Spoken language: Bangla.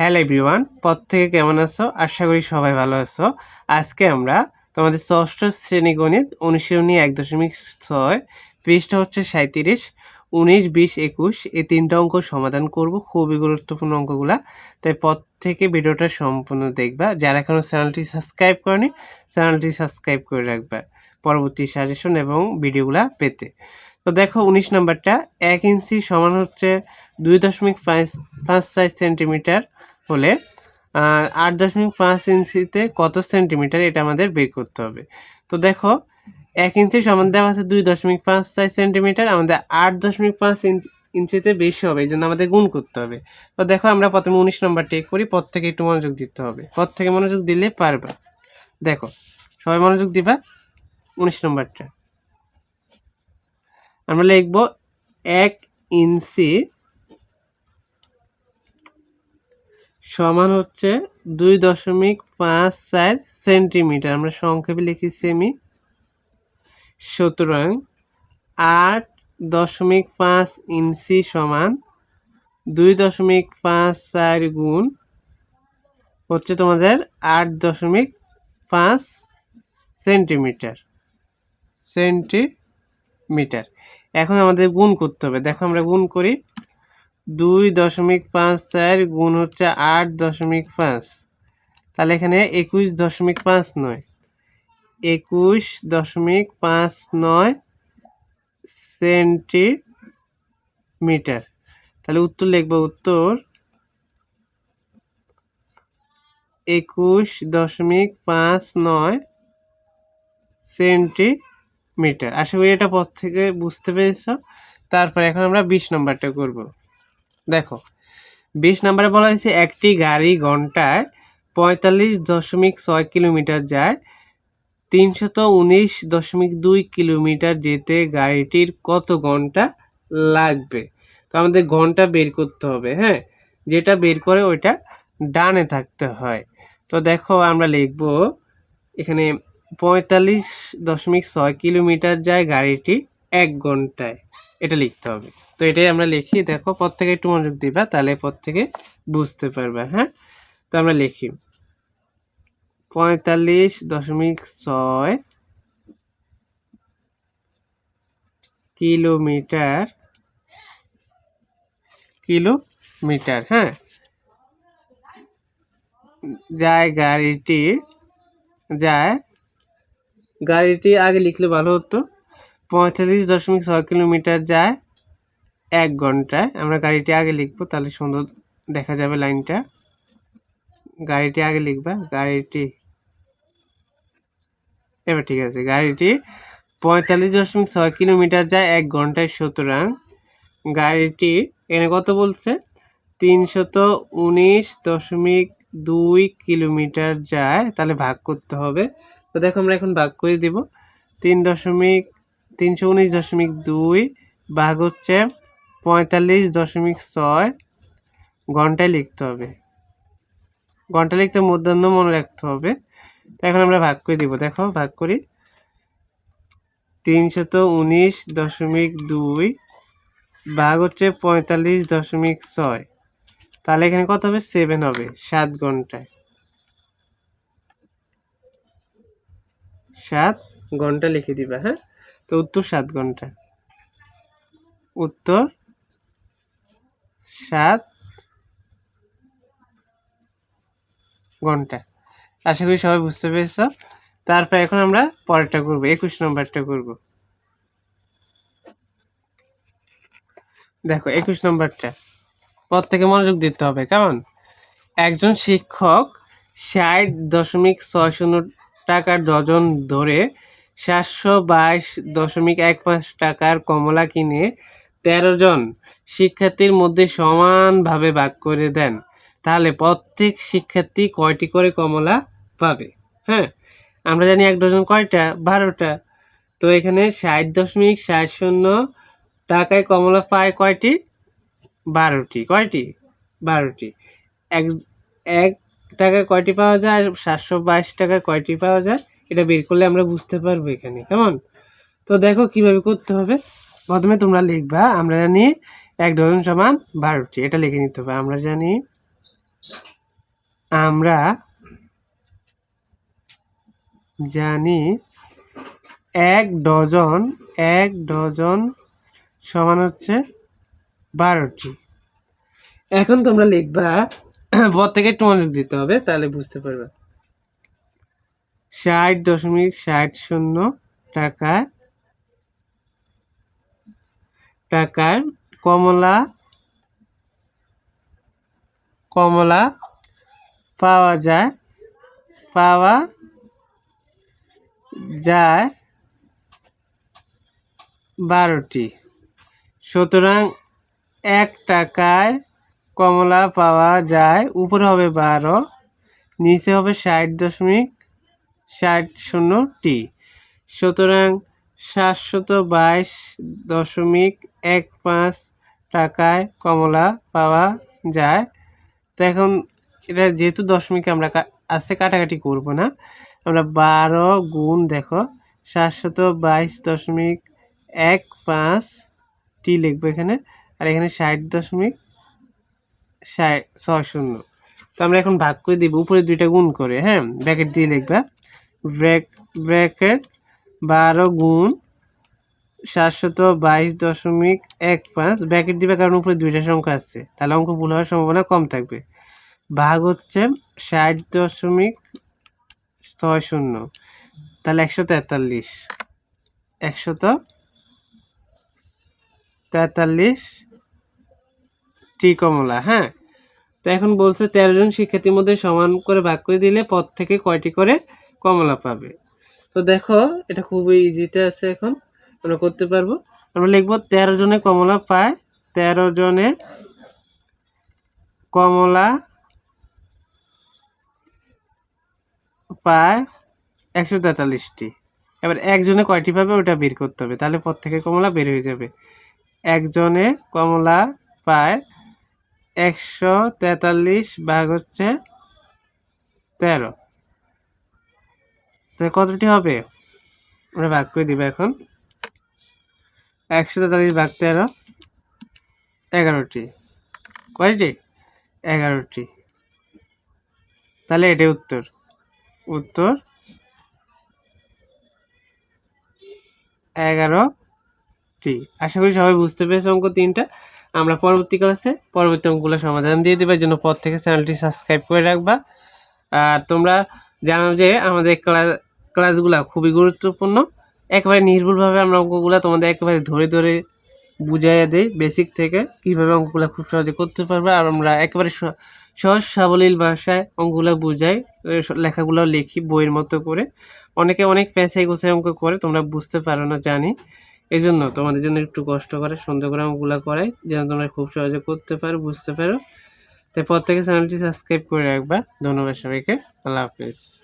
হ্যালো এভরিওয়ান পথ থেকে কেমন আছো? আশা করি সবাই ভালো আছো। আজকে আমরা তোমাদের ষষ্ঠ শ্রেণি গণিত অনুশীলনী এক দশমিক ছয়, পৃষ্ঠা হচ্ছে সাঁত্রিশ উনিশ, বিশ, একুশ, এই তিনটা অঙ্ক সমাধান করব, খুবই গুরুত্বপূর্ণ অঙ্কগুলা। তাই পথ থেকে ভিডিওটা সম্পূর্ণ দেখবা। যারা এখনও চ্যানেলটি সাবস্ক্রাইব করেনি, চ্যানেলটি সাবস্ক্রাইব করে রাখবা পরবর্তী সাজেশন এবং ভিডিওগুলা পেতে। তো দেখো, উনিশ নাম্বারটা, এক ইঞ্চি সমান হচ্ছে দুই দশমিক পাঁচ পাঁচ সাইজ সেন্টিমিটার। হলে আট দশমিক পাঁচ ইঞ্চিতে কত সেন্টিমিটার এটা আমাদের বের করতে হবে? তো দেখো, এক ইঞ্চি সমান দেওয়া আছে দুই দশমিক পাঁচ সাইজ সেন্টিমিটার, আমাদের আট দশমিক পাঁচ ইঞ্চ- ইঞ্চিতে বেশি হবে এই জন্য আমাদের গুণ করতে হবে। তো দেখো, আমরা প্রথমে উনিশ নম্বর টেক করি পর থেকে একটু মনোযোগ দিতে হবে। পর থেকে মনোযোগ দিলে পারবা। দেখো, সবাই মনোযোগ দিবা, উনিশ নম্বরটা। আমরা লিখব এক ইঞ্চি সমান হচ্ছে দুই দশমিক পাঁচ চার সেন্টিমিটার। আমরা সংক্ষেপে লিখি সেমি সুতরাং আট দশমিক পাঁচ ইঞ্চি সমান দুই দশমিক পাঁচ চার গুণ হচ্ছে তোমাদের আট দশমিক পাঁচ সেন্টিমিটার। সেন্টিমিটার। এখন আমাদের গুণ করতে হবে। দেখো আমরা গুণ করি। দুই দশমিক পাঁচ চার গুণ হচ্ছে আট দশমিক পাঁচ। তাহলে এখানে একুশ দশমিক পাঁচ নয়। একুশ দশমিক পাঁচ নয় সেন্টিমিটার। তাহলে উত্তর লিখব, উত্তর। একুশ দশমিক পাঁচ নয় সেন্টিমিটার। আশা করি এটা পথ থেকে বুঝতে পেরেছ। তারপর এখন আমরা বিশ নম্বরটা করব। দেখো, বিশ নম্বরে বলা হয়েছে একটি গাড়ি ঘন্টায় পঁয়তাল্লিশ দশমিক ছয় কিলোমিটার যায়, তিনশত উনিশ দশমিক দুই কিলোমিটার যেতে গাড়িটির কত ঘণ্টা লাগবে? তো আমাদের ঘণ্টা বের করতে হবে হ্যাঁ? যেটা বের করে ওইটা ডানে থাকতে হয়। তো দেখো, আমরা লিখব, এখানে পঁয়তাল্লিশ দশমিক ছয় কিলোমিটার যায় গাড়িটি এক ঘন্টায়। এটা লিখতে হবে। তো এটাই আমরা লিখি, দেখো, পর থেকে একটু মনোযোগ দিবা, তাহলে পর থেকে বুঝতে পারবা হ্যাঁ? তো আমরা লিখি। পঁয়তাল্লিশ দশমিক ছয় কিলোমিটার কিলোমিটার হ্যাঁ? যায় গাড়িটি যায় গাড়িটি আগে লিখলে ভালো হতো। পঁয়তাল্লিশ দশমিক ছয় কিলোমিটার যায় এক ঘন্টায়। আমরা গাড়িটি আগে লিখব, তাহলে সুন্দর দেখা যাবে লাইনটা। গাড়িটি আগে লিখবা, গাড়িটি এবার ঠিক আছে, গাড়িটি পঁয়তাল্লিশ দশমিক ছয় কিলোমিটার যায় এক ঘন্টায় সুতরাং গাড়িটি এখানে কত বলছে? তিনশত উনিশ দশমিক দুই কিলোমিটার যায়, তাহলে ভাগ করতে হবে। তো দেখো আমরা এখন ভাগ করে দিব। তিন দশমিক তিনশো উনিশ দশমিক দুই ভাগ হচ্ছে পঁয়তাল্লিশ দশমিক ছয় ঘন্টায় লিখতে হবে। ঘণ্টা লিখতে মধ্যাহ্ন মনে রাখতে হবে। এখন আমরা ভাগ করে দিব। দেখো, ভাগ করি। তিনশত উনিশ দশমিক দুই ভাগ হচ্ছে পঁয়তাল্লিশ দশমিক ছয়। তাহলে এখানে কত হবে? সেভেন হবে, সাত ঘন্টায়। সাত ঘণ্টা লিখে দিবা হ্যাঁ? তো উত্তর সাত ঘণ্টা। উত্তর সাত ঘণ্টা। আশা করি সবাই বুঝতে পেরেছ। তারপর এখন আমরা পরেরটা করব, একুশ নম্বরটা করব। দেখো, একুশ নম্বরটা। পর থেকে মনোযোগ দিতে হবে, কেমন? একজন শিক্ষক ষাট দশমিক ছয় শূন্য টাকার ডজন ধরে সাতশো বাইশ দশমিক এক পাঁচ টাকার কমলা কিনে তেরো জন শিক্ষার্থীর মধ্যে সমানভাবে ভাগ করে দেন। তাহলে প্রত্যেক শিক্ষার্থী কয়টি করে কমলা পাবে? হ্যাঁ আমরা জানি এক ডজন কয়টা? বারোটা। তো এখানে ষাট দশমিক ষাট শূন্য টাকায় কমলা পায় কয়টি? বারোটি। কয়টি? বারোটি। এক এক টাকায় কয়টি পাওয়া যায়? সাতশো বাইশ টাকায় কয়টি পাওয়া যায়? এটা বের করলে আমরা বুঝতে পারব এখানে, কেমন? তো দেখো কীভাবে করতে হবে। প্রথমে তোমরা লিখবা, আমরা জানি এক ডজন সমান বারোটি, এটা লিখে নিতে হবে। আমরা জানি আমরা জানি এক ডজন এক ডজন সমান হচ্ছে বারোটি। এখন তোমরা লিখবা পর থেকে একটু মনোযোগ দিতে হবে, তাহলে বুঝতে পারবে। ষাট দশমিক ষাট শূন্য টাকায় টাকার কমলা কমলা পাওয়া যায় পাওয়া যায় বারোটি। সুতরাং এক টাকায় কমলা পাওয়া যায়, উপরে হবে বারো, নিচে হবে ষাট দশমিক ষাট শূন্য টি। সুতরাং সাতশত বাইশ দশমিক এক পাঁচ টাকায় কমলা পাওয়া যায়। তো এখন এটা যেহেতু দশমিক আমরা আছে কাটাকাটি করব না, আমরা বারো গুণ দেখো, সাতশত বাইশ দশমিক এক পাঁচ টি লিখব এখানে, আর এখানে ষাট দশমিক ষাট, ছয় শূন্য। তো আমরা এখন ভাগ করে দিব, উপরে দুইটা গুণ করে হ্যাঁ ব্র্যাকেট দিয়ে লিখবা। ব্র্যাকেট বারো গুণ সাতশত বাইশ দশমিক এক পাঁচ। ব্র্যাকেট দিবে কারণ উপরে দুইটা সংখ্যা আছে। তাহলে অঙ্ক ভুল হওয়ার সম্ভাবনা কম থাকবে। ভাগ হচ্ছে ষাট দশমিক ছয় শূন্য। তাহলে একশো তেতাল্লিশ। একশত তেতাল্লিশ টি কমলা হ্যাঁ? তো এখন বলছে তেরো জন শিক্ষার্থীর মধ্যে সমান করে ভাগ করে দিলে পদ থেকে কয়টি করে কমলা পাবে। তো দেখো, এটা খুবই ইজিতে আছে এখন। আমরা করতে পারব। আমরা লিখব তেরো জনে কমলা পায়, তেরো জনে কমলা পায় একশো তেতাল্লিশটি। এবার একজনে কয়টি পাবে ওটা বের করতে হবে। তাহলে পর থেকে কমলা বের হয়ে যাবে। একজনে কমলা পায় একশো তেতাল্লিশ ভাগ হচ্ছে তেরো। তাহলে কতটি হবে? আমরা ভাগ করে দিব এখন। একশো তেতাল্লিশ ভাগ তেরো, এগারোটি। কয়টি? এগারোটি। তাহলে এটাই উত্তর। উত্তর এগারোটি। আশা করি সবাই বুঝতে পেরেছে অঙ্ক তিনটা। আমরা পরবর্তী ক্লাসে পরবর্তী অঙ্কগুলো সমাধান দিয়ে দেবার জন্য পর থেকে চ্যানেলটি সাবস্ক্রাইব করে রাখবা। আর তোমরা জানো যে আমাদের ক্লাস ক্লাসগুলো খুবই গুরুত্বপূর্ণ। একেবারে নির্ভুলভাবে আমরা অঙ্কগুলো তোমাদের একেবারে ধরে ধরে বুঝাইয়া দেই বেসিক থেকে, কীভাবে অঙ্কগুলো খুব সহজে করতে পারবে। আর আমরা একেবারে সহজ সাবলীল ভাষায় অঙ্কগুলো বুঝাই লেখাগুলো লিখি বইয়ের মতো করে। অনেকে অনেক পেঁচাই গোছাই অঙ্ক করে, তোমরা বুঝতে পারো না, জানি। এই জন্য তোমাদের জন্য একটু কষ্ট করে সুন্দর করে অঙ্কগুলো করাই যেন তোমরা খুব সহজে করতে পারো, বুঝতে পারো। তাই প্রত্যেকে চ্যানেলটি সাবস্ক্রাইব করে রাখবা। ধন্যবাদ সবাইকে। আল্লাহ হাফিজ।